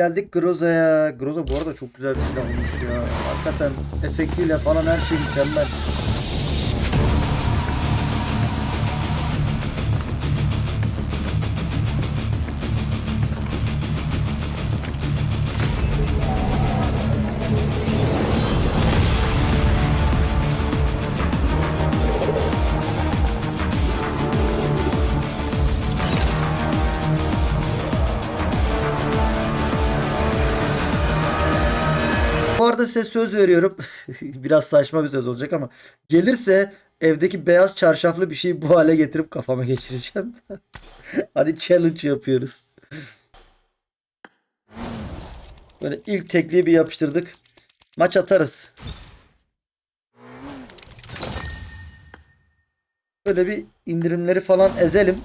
Geldik Groza'ya. Groza bu arada çok güzel bir silah olmuş ya. Hakikaten efektiyle falan her şey mükemmel. Arada size söz veriyorum. Biraz saçma bir söz olacak ama gelirse evdeki beyaz çarşaflı bir şeyi bu hale getirip kafama geçireceğim. Hadi challenge yapıyoruz. Böyle ilk tekliği bir yapıştırdık. Maç atarız. Böyle bir indirimleri falan ezelim.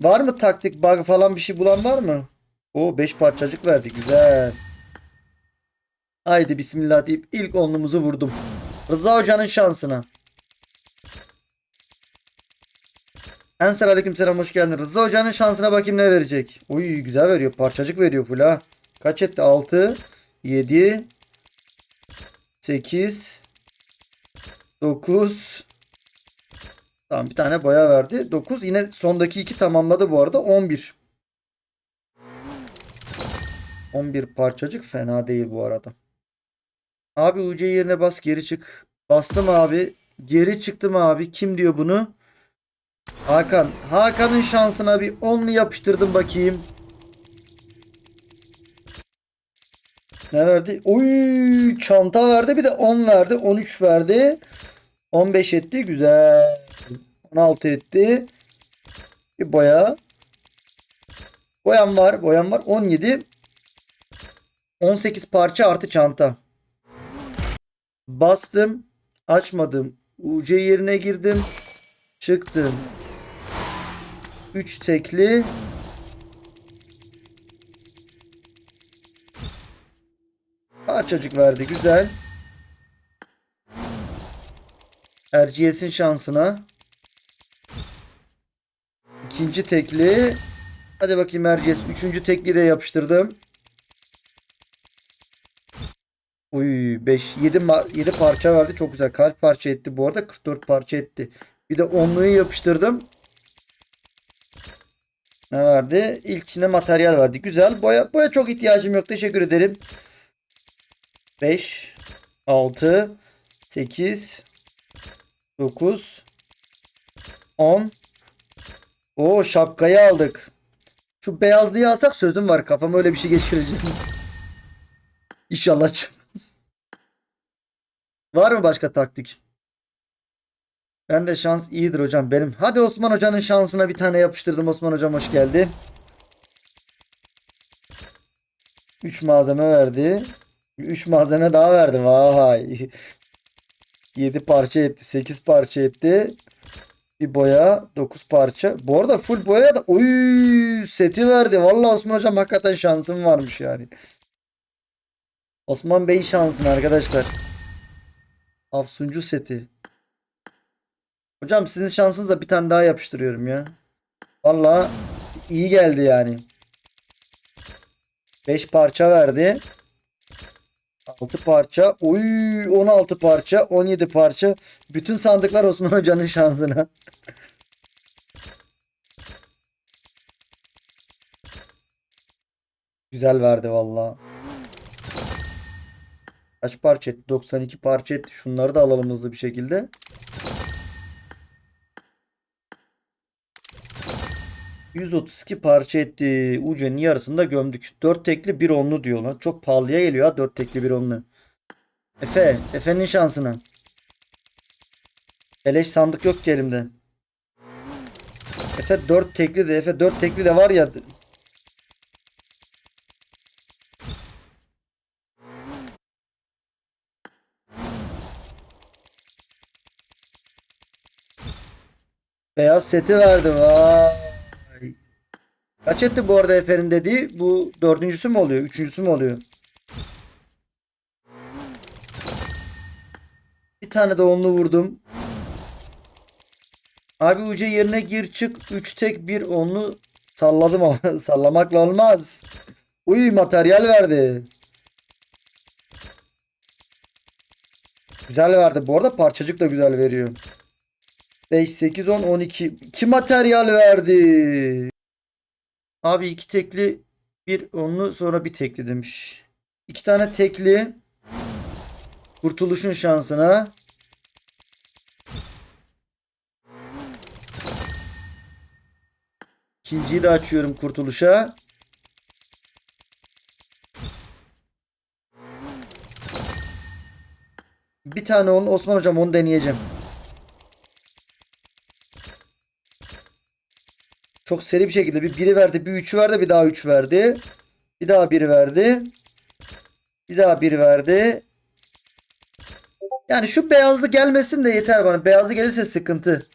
Var mı taktik bug falan bir şey bulan var mı? O 5 parçacık verdi. Güzel. Haydi bismillah deyip ilk onlumuzu vurdum. Rıza Hoca'nın şansına. Ensar aleykümselam hoş geldin. Rıza Hoca'nın şansına bakayım ne verecek. Uy güzel veriyor. Parçacık veriyor full ha. Kaç etti? 6 7 8 9 Tamam bir tane boya verdi. 9 yine sondaki iki tamamladı bu arada. 11. 11 parçacık fena değil bu arada. Abi UC yerine bas geri çık. Bastım abi. Geri çıktım abi. Kim diyor bunu? Hakan. Hakan'ın şansına bir 10'lu yapıştırdım bakayım. Ne verdi? Oy çanta verdi bir de 10 verdi. 13 verdi. 15 etti. Güzel. 16 etti. Bir boya. Boyam var. Boyam var. 17. 18 parça artı çanta. Bastım. Açmadım. UC yerine girdim. Çıktım. 3 tekli. Parçacık verdi. Güzel. RGS'in şansına. İkinci tekli. Hadi bakayım RGS. Üçüncü tekli de yapıştırdım. Uy 5 7 7 parça verdi. Çok güzel. Kaç parça etti bu arada? 44 parça etti. Bir de onluyu yapıştırdım. Ne verdi? İlkine materyal verdi. Güzel. Boya boya çok ihtiyacım yok. Teşekkür ederim. 5 6 8 9 10 O şapkayı aldık. Şu beyazlıyı alsak sözüm var. Kafama öyle bir şey geçireceğim. İnşallah çıkmaz. Var mı başka taktik? Ben de şans iyidir hocam benim. Hadi Osman hocanın şansına bir tane yapıştırdım. Osman hocam hoş geldi. 3 malzeme verdi. 3 malzeme daha verdi. Vay. 7 parça etti. 8 parça etti. Bir boya 9 parça. Bu arada full boya da oy seti verdi. Vallahi Osman hocam hakikaten şansım varmış yani. Osman Bey şansın arkadaşlar. Afsuncu seti. Hocam sizin şansınıza bir tane daha yapıştırıyorum ya. Vallahi iyi geldi yani. 5 parça verdi. 6 parça. Oy 16 parça. 17 parça. Bütün sandıklar Osman Hoca'nın şansına. Güzel verdi vallahi. Kaç parça etti? 92 parça etti. Şunları da alalım hızlı bir şekilde. ...132 parça etti. Uce'nin yarısını gömdük. 4 tekli 1 onlu diyor lan. Çok pahalıya geliyor ha 4 tekli 1 onlu. Efe. Efe'nin şansına. Eleş sandık yok ki elimde. Efe 4 tekli de Efe 4 tekli de var ya. Beyaz seti verdi. Vay. Kaç etti bu arada Efe'nin dediği? Bu dördüncüsü mü oluyor? Üçüncüsü mü oluyor? Bir tane de onlu vurdum. Abi uca yerine gir çık. 3 tek bir onlu salladım ama sallamakla olmaz. Uy materyal verdi. Güzel verdi. Bu arada parçacık da güzel veriyor. 5, 8, 10, 12. 2 materyal verdi. Abi iki tekli bir onlu sonra bir tekli demiş. İki tane tekli. Kurtuluşun şansına. İkinciyi de açıyorum kurtuluşa. Bir tane onun Osman hocam onu deneyeceğim. Çok seri bir şekilde bir biri verdi, bir üçü verdi, bir daha üç verdi. Bir daha biri verdi. Bir daha biri verdi. Yani şu beyazlı gelmesin de yeter bana. Beyazlı gelirse sıkıntı.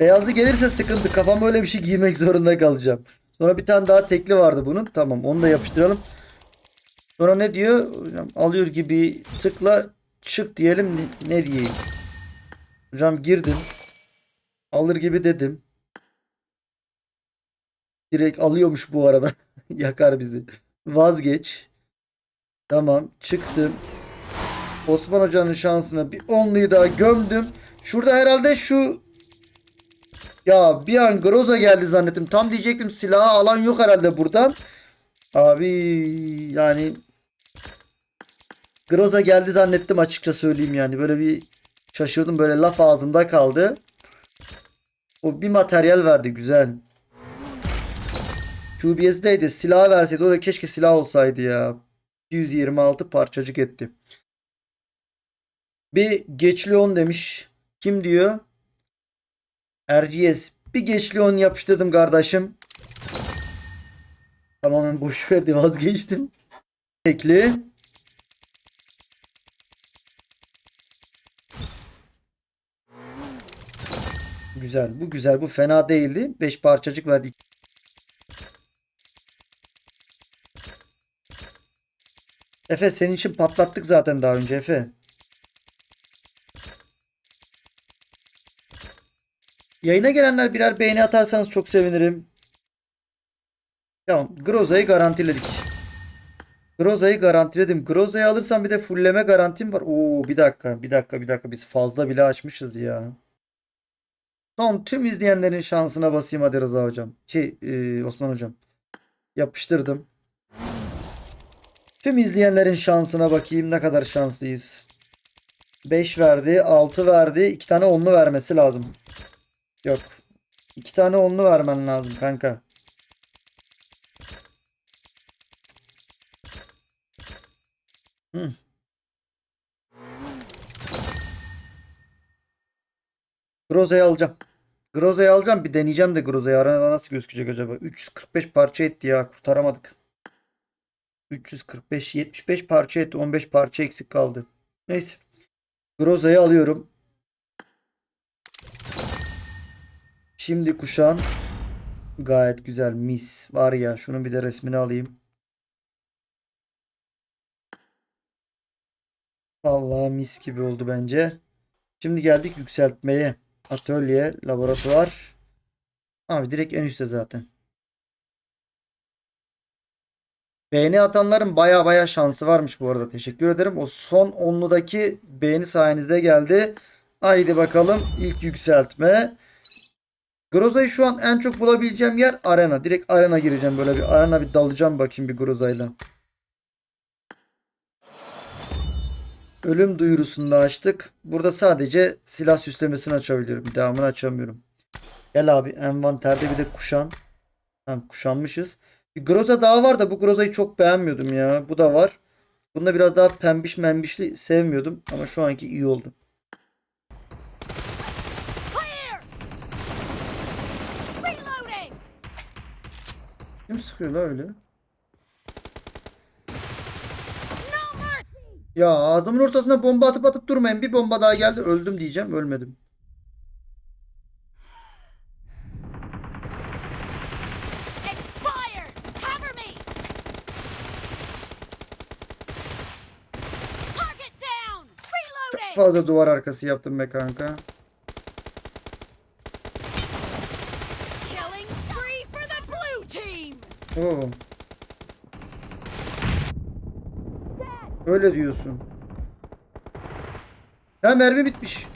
Beyazlı gelirse sıkıntı. Kafama öyle bir şey giymek zorunda kalacağım. Sonra bir tane daha tekli vardı bunun. Tamam onu da yapıştıralım. Sonra ne diyor? Hocam alıyor gibi tıkla çık diyelim ne, diyeyim. Hocam girdim. Alır gibi dedim. Direkt alıyormuş bu arada. Yakar bizi. Vazgeç. Tamam çıktım. Osman Hoca'nın şansına bir onluyu daha gömdüm. Şurada herhalde şu ya bir an Groza geldi zannettim. Tam diyecektim silahı alan yok herhalde buradan. Abi yani Groza geldi zannettim açıkça söyleyeyim yani. Böyle bir şaşırdım böyle laf ağzımda kaldı. O bir materyal verdi güzel. QBS'deydi. Silah verseydi o da keşke silah olsaydı ya. 126 parçacık etti. Bir geçli 10 demiş. Kim diyor? RGS. Bir geçli 10 yapıştırdım kardeşim. Tamamen boş verdi vazgeçtim. Tekli. Güzel. Bu güzel. Bu fena değildi. 5 parçacık verdi. Efe senin için patlattık zaten daha önce Efe. Yayına gelenler birer beğeni atarsanız çok sevinirim. Tamam. Groza'yı garantiledik. Groza'yı garantiledim. Groza'yı alırsam bir de fullleme garantim var. Oo bir dakika. Bir dakika. Bir dakika. Biz fazla bile açmışız ya. Son tüm izleyenlerin şansına basayım hadi Rıza hocam. Şey e, Osman hocam. Yapıştırdım. Tüm izleyenlerin şansına bakayım ne kadar şanslıyız. 5 verdi, 6 verdi. 2 tane onlu vermesi lazım. Yok. 2 tane onlu vermen lazım kanka. Hı. Groza'yı alacağım. Groza'yı alacağım. Bir deneyeceğim de Groza'yı. Arenada nasıl gözükecek acaba? 345 parça etti ya. Kurtaramadık. 345 75 parça etti. 15 parça eksik kaldı. Neyse. Groza'yı alıyorum. Şimdi kuşan. Gayet güzel. Mis. Var ya. Şunun bir de resmini alayım. Vallahi mis gibi oldu bence. Şimdi geldik yükseltmeye. Atölye, laboratuvar. Abi direkt en üstte zaten. Beğeni atanların baya baya şansı varmış bu arada. Teşekkür ederim. O son onludaki beğeni sayenizde geldi. Haydi bakalım ilk yükseltme. Groza'yı şu an en çok bulabileceğim yer arena. Direkt arena gireceğim böyle bir arena bir dalacağım bakayım bir Groza'yla. Ölüm duyurusunu da açtık. Burada sadece silah süslemesini açabiliyorum. Devamını açamıyorum. Gel abi envanterde bir de kuşan. Tamam kuşanmışız. Bir Groza daha var da bu Groza'yı çok beğenmiyordum ya. Bu da var. Bunda biraz daha pembiş membişli sevmiyordum. Ama şu anki iyi oldu. Kim sıkıyor la öyle? Ya ağzımın ortasına bomba atıp atıp durmayın. Bir bomba daha geldi. Öldüm diyeceğim. Ölmedim. Fazla duvar arkası yaptım be kanka. Oo. Öyle diyorsun. Ya mermi bitmiş.